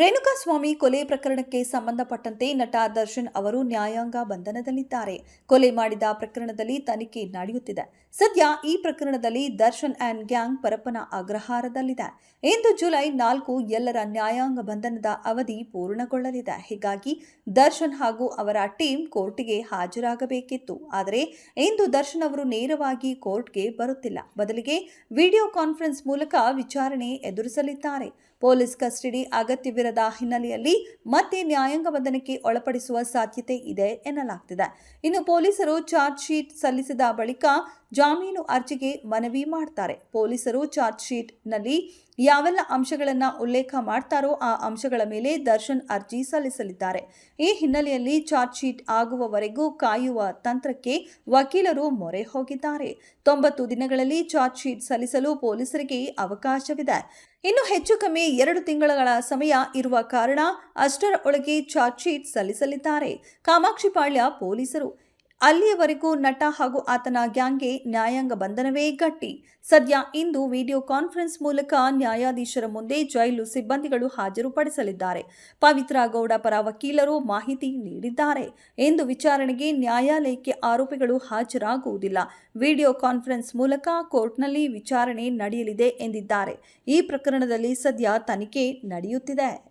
ರೇಣುಕಾಸ್ವಾಮಿ ಕೊಲೆ ಪ್ರಕರಣಕ್ಕೆ ಸಂಬಂಧಪಟ್ಟಂತೆ ನಟ ದರ್ಶನ್ ಅವರು ನ್ಯಾಯಾಂಗ ಬಂಧನದಲ್ಲಿದ್ದಾರೆ. ಕೊಲೆ ಮಾಡಿದ ಪ್ರಕರಣದಲ್ಲಿ ತನಿಖೆ ನಡೆಯುತ್ತಿದೆ. ಸದ್ಯ ಈ ಪ್ರಕರಣದಲ್ಲಿ ದರ್ಶನ್ ಆ್ಯಂಡ್ ಗ್ಯಾಂಗ್ ಪರಪ್ಪನ ಅಗ್ರಹಾರದಲ್ಲಿದೆ. ಇಂದು ಜುಲೈ ನಾಲ್ಕು ಎಲ್ಲರ ನ್ಯಾಯಾಂಗ ಬಂಧನದ ಅವಧಿ ಪೂರ್ಣಗೊಳ್ಳಲಿದೆ. ಹೀಗಾಗಿ ದರ್ಶನ್ ಹಾಗೂ ಅವರ ಟೀಮ್ ಕೋರ್ಟ್ಗೆ ಹಾಜರಾಗಬೇಕಿತ್ತು. ಆದರೆ ಇಂದು ದರ್ಶನ್ ಅವರು ನೇರವಾಗಿ ಕೋರ್ಟ್ಗೆ ಬರುತ್ತಿಲ್ಲ. ಬದಲಿಗೆ ವಿಡಿಯೋ ಕಾನ್ಫರೆನ್ಸ್ ಮೂಲಕ ವಿಚಾರಣೆ ಎದುರಿಸಲಿದ್ದಾರೆ. ಪೊಲೀಸ್ ಕಸ್ಟಡಿ ಅಗತ್ಯವಿರದ ಹಿನ್ನೆಲೆಯಲ್ಲಿ ಮತ್ತೆ ನ್ಯಾಯಾಂಗ ಬಂಧನಕ್ಕೆ ಒಳಪಡಿಸುವ ಸಾಧ್ಯತೆ ಇದೆ ಎನ್ನಲಾಗ್ತಿದೆ. ಇನ್ನು ಪೊಲೀಸರು ಚಾರ್ಜ್ ಶೀಟ್ ಸಲ್ಲಿಸಿದ ಬಳಿಕ ಜಾಮೀನು ಅರ್ಜಿಗೆ ಮನವಿ ಮಾಡ್ತಾರೆ. ಪೊಲೀಸರು ಚಾರ್ಜ್ ಶೀಟ್ನಲ್ಲಿ ಯಾವೆಲ್ಲ ಅಂಶಗಳನ್ನು ಉಲ್ಲೇಖ ಮಾಡ್ತಾರೋ ಆ ಅಂಶಗಳ ಮೇಲೆ ದರ್ಶನ್ ಅರ್ಜಿ ಸಲ್ಲಿಸಲಿದ್ದಾರೆ. ಈ ಹಿನ್ನೆಲೆಯಲ್ಲಿ ಚಾರ್ಜ್ ಶೀಟ್ ಆಗುವವರೆಗೂ ಕಾಯುವ ತಂತ್ರಕ್ಕೆ ವಕೀಲರು ಮೊರೆ ಹೋಗಿದ್ದಾರೆ. ತೊಂಬತ್ತು ದಿನಗಳಲ್ಲಿ ಚಾರ್ಜ್ ಶೀಟ್ ಸಲ್ಲಿಸಲು ಪೊಲೀಸರಿಗೆ ಅವಕಾಶವಿದೆ. ಇನ್ನು ಹೆಚ್ಚು ಕಮ್ಮಿ ಎರಡು ತಿಂಗಳ ಸಮಯ ಇರುವ ಕಾರಣ ಅಷ್ಟರ ಒಳಗೆ ಚಾರ್ಜ್ ಶೀಟ್ ಸಲ್ಲಿಸಲಿದ್ದಾರೆ. ಕಾಮಾಕ್ಷಿಪಾಳ್ಯ ಪೊಲೀಸರು. ಅಲ್ಲಿಯವರೆಗೂ ನಟ ಹಾಗೂ ಆತನ ಗ್ಯಾಂಗ್ಗೆ ನ್ಯಾಯಾಂಗ ಬಂಧನವೇ ಗಟ್ಟಿ. ಸದ್ಯ ಇಂದು ವಿಡಿಯೋ ಕಾನ್ಫರೆನ್ಸ್ ಮೂಲಕ ನ್ಯಾಯಾಧೀಶರ ಮುಂದೆ ಜೈಲು ಸಿಬ್ಬಂದಿಗಳು ಹಾಜರುಪಡಿಸಲಿದ್ದಾರೆ. ಪವಿತ್ರ ಗೌಡ ಪರ ವಕೀಲರು ಮಾಹಿತಿ ನೀಡಿದ್ದಾರೆ. ಎಂದು ವಿಚಾರಣೆಗೆ ನ್ಯಾಯಾಲಯಕ್ಕೆ ಆರೋಪಿಗಳು ಹಾಜರಾಗುವುದಿಲ್ಲ. ವಿಡಿಯೋ ಕಾನ್ಫರೆನ್ಸ್ ಮೂಲಕ ಕೋರ್ಟ್ನಲ್ಲಿ ವಿಚಾರಣೆ ನಡೆಯಲಿದೆ ಎಂದಿದ್ದಾರೆ. ಈ ಪ್ರಕರಣದಲ್ಲಿ ಸದ್ಯ ತನಿಖೆ ನಡೆಯುತ್ತಿದೆ.